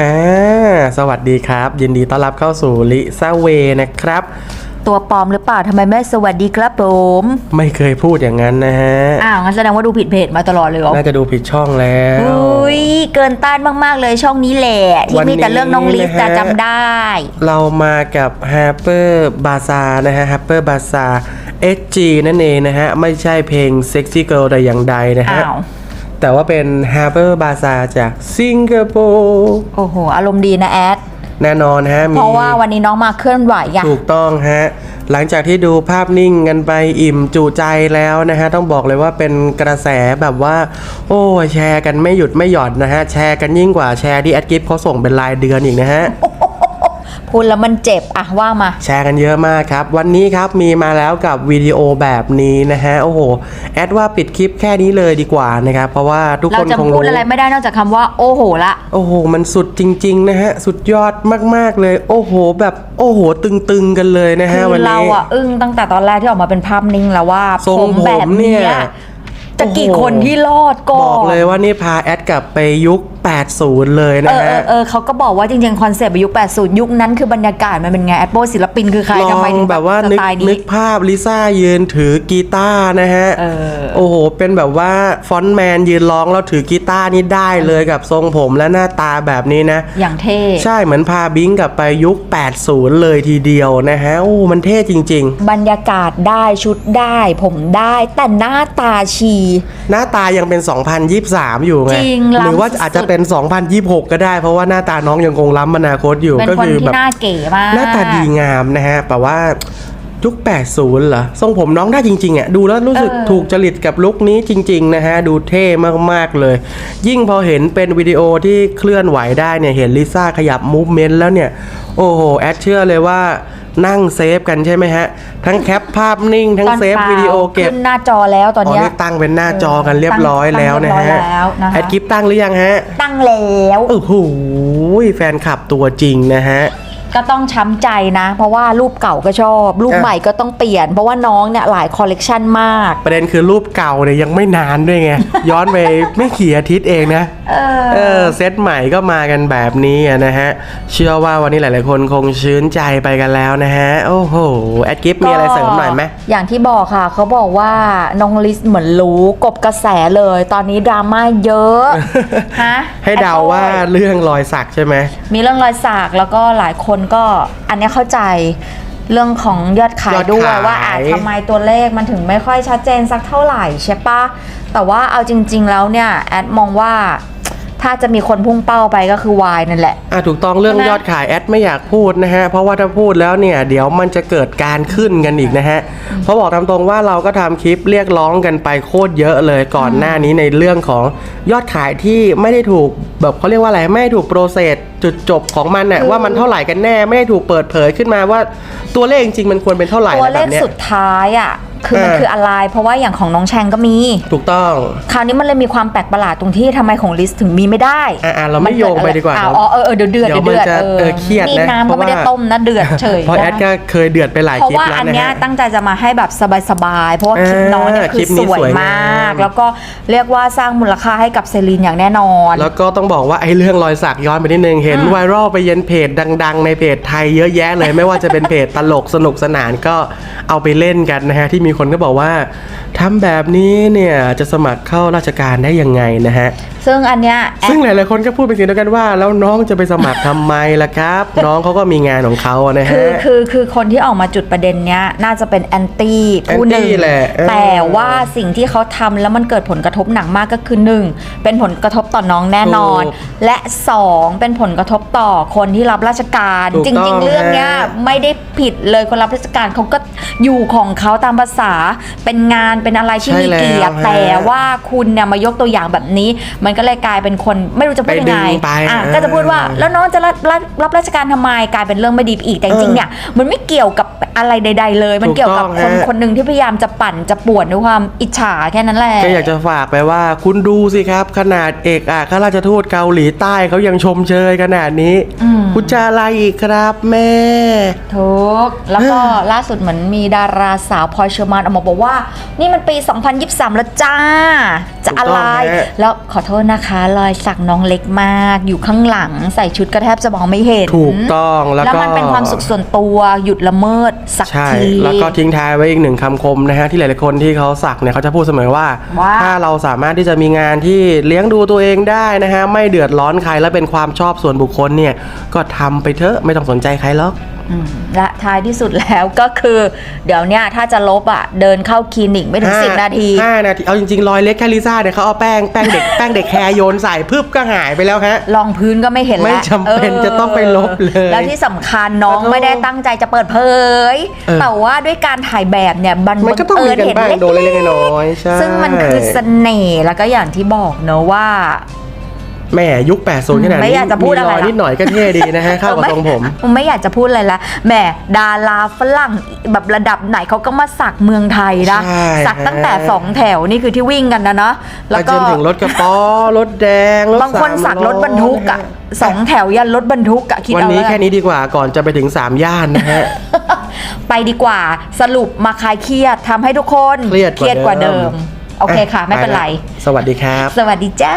อ่าสวัสดีครับ ยินดีต้อนรับเข้าสู่ลิซาเวนะครับ ตัวปลอมหรือเปล่าทำไมไม่สวัสดีครับผมไม่เคยพูดอย่างนั้นนะฮะ อ้าวงั้นแสดงว่าดูผิดเพจมาตลอดเลยเหรอน่าจะดูผิดช่องแล้ว อุ้ยเกินต้านมากๆเลยช่องนี้แหละที่วันนี้มีแต่เรื่องน้องลิฟนะฮะจะจำได้ เรามากับ h a p p e r b a z a r นะฮะ h a p p e r b a z a r SG นั่นเองนะฮะ ไม่ใช่เพลง Sexy Girl แต่อย่างใดนะฮะ อ้าว แต่ว่าเป็น h a p p e r b a z a r จากสิงคโปร์โอ้โห อารมณ์ดีนะแอด แน่นอนฮะมีเพราะว่าวันนี้น้องมาเคลื่อนไหวอะถูกต้องฮะ หลังจากที่ดูภาพนิ่งกันไปอิ่มจุใจแล้วนะฮะ ต้องบอกเลยว่าเป็นกระแสแบบว่า โอ้แชร์กันไม่หยุดไม่หย่อนนะฮะ แชร์กันยิ่งกว่าแชร์ที่แอดกิฟเขาส่งเป็นรายเดือนอีกนะฮะ พูดแล้วมันเจ็บอะว่ามา แชร์กันเยอะมากครับ วันนี้ครับมีมาแล้วกับวิดีโอแบบนี้นะฮะ โอ้โห แอดว่าปิดคลิปแค่นี้เลยดีกว่านะครับ เพราะว่าทุกเราคนจะคงพูดรู้อะไรไม่ได้นอกจากคำว่าโอ้โหละ โอ้โห มันสุดจริง ๆ นะฮะ สุดยอดมาก ๆ เลย โอ้โห แบบโอ้โห ตึง ๆ กันเลยนะคืฮะอวันเรานี้ อะอึ้งตั้งแต่ตอนแรกที่ออกมาเป็นภาพนิ่งแล้วว่าทรงผมแบบผมเนี่เนี้ยย จะกี่โอ้โหคนที่รอดก่อนบอกเลยว่านี่พาแอดกลับไปยุค 80 เลยเอนะอเอฮะอเออเขาก็บอกว่าจริงๆ คอนเซปต์ยุค 80 ยุคนั้นคือบรรยากาศมันเป็นไง แอปโปศิลปินคือใครลทำไมองถึงแบบว่าสนึกไตล์นึนี้กภาพลิซ่ายืนถือกีตาร์นะฮะเออโอ้โห เป็นแบบว่าฟอนต์แมนยืนร้องแล้วถือกีตาร์นี่ได้เลยกับทรงผมและหน้าตาแบบนี้นะ อย่างเท่ ใช่เหมือนพาบิงกลับไปยุค 80 เลยทีเดียวนะฮะ โอ้มันเท่จริงบรรยากาศได้ชุดได้ผมได้แต่หน้าตาชีๆหน้าตายังเป็น 2023 อยู่ไงจริงหรือว่าล้ำสุดๆอาจจะเป็น 2026 ก็ได้ เพราะว่าหน้าตาน้องยังคงล้ำอนาคตอยู่เป็นก็คนคือที่แบบหน้าเก๋มาก หน้าตาดีงามนะฮะแต่ว่ายุค80เหรอทรงผมน้องได้จริงๆอะดูแล้วรู้สึกเออ ถูกจริตกับลุคนี้จริง ๆ นะฮะ ดูเท่มากๆเลย ยิ่งพอเห็นเป็นวิดีโอที่เคลื่อนไหวได้เนี่ย เห็นลิซ่าขยับมูฟเมนต์แล้วเนี่ย โอ้โห แอดเชื่อเลยว่า นั่งเซฟกันใช่ไหมฮะ ทั้งแคปภาพนิ่ง ทั้งตอนเซฟปล่าวิดีโอเก็บขึ้นหน้าจอแล้วตอนอ๋อเนี้ยนี่ตั้งเป็นหน้าจอกันเรียบร้อยตั้งแล้วนะตั้งเรียบร้ฮะอยแล้วนะคะแอดกิฟตั้งหรือยังฮะ ตั้งแล้วโอ้โหแฟนคลับตัวจริงนะฮะ ก็ต้องช้ำใจนะ เพราะว่ารูปเก่าก็ชอบ รูปอะใหม่ก็ต้องเปลี่ยน เพราะว่าน้องเนี่ยหลายคอลเลกชันมาก ประเด็นคือรูปเก่าเนี่ยยังไม่นานด้วยไง ย้อนไปไม่กี่อาทิตย์เองนะเออเออเซตใหม่ก็มากันแบบนี้อะนะฮะ เชื่อว่าวันนี้หลาย ๆ คนคงชื้นใจไปกันแล้วนะฮะ โอ้โห แอดกิฟมีอะไรเสริมหน่อยไหมอย่างที่บอกค่ะ เขาบอกว่าน้องลิสเหมือนรู้กบกระแสเลย ตอนนี้ดราม่าเยอะฮะให้เดาว่าเรื่องรอยสักใช่ไหมมีเรื่องรอยสักแล้วก็หลายคนก็อันเนี้ยเข้าใจเรื่องของยอดขายยอดด้วยขายว่าอาจทำไมตัวเลขมันถึงไม่ค่อยชัดเจนสักเท่าไหร่ใช่ปะแต่ว่าเอาจริง ๆ แล้วเนี่ยแอดมองว่า ถ้าจะมีคนพุ่งเป้าไปก็คือวายนั่นแหละ อะถูกต้องเรื่องใช่ไหมยอดขายแอดไม่อยากพูดนะฮะ เพราะว่าถ้าพูดแล้วเนี่ย เดี๋ยวมันจะเกิดการขึ้นกันอีกนะฮะ เพราะบอกตามตรงว่าเราก็ทำคลิปเรียกร้องกันไปโคตรเยอะเลยก่อนหน้านี้ในเรื่องของยอดขายที่ไม่ได้ถูกแบบเขาเรียกว่าอะไรไม่ได้ถูกโปรเซสจุดจบของมันน่ะคือว่ามันเท่าไหร่กันแน่ไม่ได้ถูกเปิดเผยขึ้นมาว่าตัวเลขจริงๆมันควรเป็นเท่าไหร่ตัวอะไรเลแบขบเนี้ยสุดท้ายอะ คือมันเออคืออะไร เพราะว่าอย่างของน้องแชงก็มี ถูกต้อง คราวนี้มันเลยมีความแปลกประหลาดตรงที่ทำไมของลิสถึงมีไม่ได้อะๆเราไม่โยงไปดีกว่าอะอ๋อเออเออเดือดเดือดเดี๋ยวเดือดมันจะเออเครียดนี่นะน้ำเพก็ราะไม่ได้ว่าต้มนะเดือดเฉยเพราะแอดก็เคยเดือดไปหลายเพราะคลิปว่าแล้วอันนะเนี้ยฮะตั้งใจจะมาให้แบบสบายๆเพราะว่าคลิปน้องเนี่ยเออคืคลิอปนี้สวยสวยมงามาก แล้วก็เรียกว่าสร้างมูลค่าให้กับเซรีนอย่างแน่นอน แล้วก็ต้องบอกว่าไอ้เรื่องรอยสักย้อนไปนิดนึงเห็นไวรัลไปยันเพจดัง ๆ ในเพจไทยเยอะแยะเลยไม่ว่าจะเป็นเพจตลกสนุกสนานก็เอาไปเล่นกันนะฮะที่มีคนก็บอกว่าทำแบบนี้เนี่ยจะสมัครเข้าราชการได้ยังไงนะฮะ ซึ่งอันเนี้ยแอซึ่ดงหลายๆคนก็พูดเป็นเสียงเดียวกันว่า แล้วน้องจะไปสมัครทำไมล่ะครับ น้องเขาก็มีงานของเขาอะนะคืฮะอคือคือคนที่ออกมาจุดประเด็นเนี้ยน่าจะเป็นแอนตี้ผู้หนึ่ง anti แหละเออแต่ว่าสิ่งที่เขาทำแล้วมันเกิดผลกระทบหนักมากก็คือหนึ่งเป็นผลกระทบต่อน้องแน่นอนถูกและสองเป็นผลกระทบต่อคนที่รับราชการถูกจต้ริองงๆ เรื่องเนี้ยฮะไม่ได้ผิดเลยคนรับราชการเขาก็อยู่ของเขาตามภาษาเป็นงานเป็นอะไรที่มีเกียรติใช่แล้วฮะแต่ว่าคุณเนี่ยมายกตัวอย่างแบบนี้ มันก็เลยกลายเป็นคนไม่รู้จะพูดยังไงไปดึงไปอะเออก็จะพูดว่า แล้วน้องจะรับรับรับราชการทำไมกลายเป็นเรื่องไม่ดีไปอีกแต่จริงๆเนี่ยมันไม่เกี่ยวกับอะไรใด ๆ เลย มันถูกเกี่ยวกับต้องคนฮะ คนหนึ่งที่พยายามจะปั่นจะป่วนด้วยความอิจฉาแค่นั้นแหละ ก็อยากจะฝากไปว่าคุณดูสิครับ ขนาดเอกอัครราชทูตเกาหลีใต้เขายังชมเชยขนาดนี้ อืม คุณจะอะไรอีกครับแม่ทุกแล้วก็ ล่าสุดเหมือนมีดาราสาวพลอยเชอร์มานออกมาบอกว่า นี่มันปี 2023 แล้วจ้า จะอะไร ถูกต้องฮะ แล้วขอโทษนะคะ รอยสักน้องเล็กมาก อยู่ข้างหลังใส่ชุดก็แทบจะมองไม่เห็น ถูกต้องแล้วแล้วก็มันเป็นความสุขส่วนตัวหยุดละเมิดสักใช่ ที แล้วก็ทิ้งท้ายไว้อีกหนึ่งคำคมนะฮะที่หลายๆคนที่เขาสักเนี่ยเขาจะพูดเสมอว่า ว่า ถ้าเราสามารถที่จะมีงานที่เลี้ยงดูตัวเองได้นะฮะไม่เดือดร้อนใครและเป็นความชอบส่วนบุคคลเนี่ยก็ทำไปเถอะไม่ต้องสนใจใครหรอกอืม และท้ายที่สุดแล้วก็คือ เดี๋ยวเนี้ยถ้าจะลบอะเดินเข้าคลินิกไม่ถึงห้สิบนาทีห้านาทีเอาจริงๆรอยเล็กแค่ลิซ่าเนี่ยเขาเอาแป้งแป้งเด็กแป้งเด็กแคร์โยนใส่พึบก็หายไปแล้วฮะลองพื้นก็ไม่เห็นแล้วไม่จำเป็นจะต้องไปลบเลย แล้วที่สำคัญน้องขอโทษไม่ได้ตั้งใจจะเปิดเผยเออแต่ว่าด้วยการถ่ายแบบเนี่ยมันมันก็ต้องมีกันบ้างบัเอิญโดนเล็กๆน้อยๆใช่ซึ่งมันคือเสน่ห์แล้วก็อย่างที่บอกเนอะว่า แหม่ยุค80ขนาดไม่นี้อยากจะพูดมีอะไรรอยละนิดหน่อยก็เท่ดีนะฮะเข้ากับทรงผมไม่อยากจะพูดอะไรละแหมดาราฝรั่งแบบระดับไหนเขาก็มาสักเมืองไทยนะใช่สักตั้งแต่ฮะสองแถวนี่คือที่วิ่งกันนะเนาะแล้วไปก็จนถึงรถกระป๋อรถแดงรถบางคนมสักรถบรรทุกอะล้สองแถวยันรถบรรทุกอะคิดวันเอานี้แล้วกัแค่นนี้ดีกว่าก่อนจะไปถึง3ย่านนะฮะไปดีกว่าสรุปมาคลายเครียดทำให้ทุกคนเครียดกว่ากว่าเดิเดิมมโอเคค่ะ ไม่เป็นไร สวัสดีครับ สวัสดีจ้า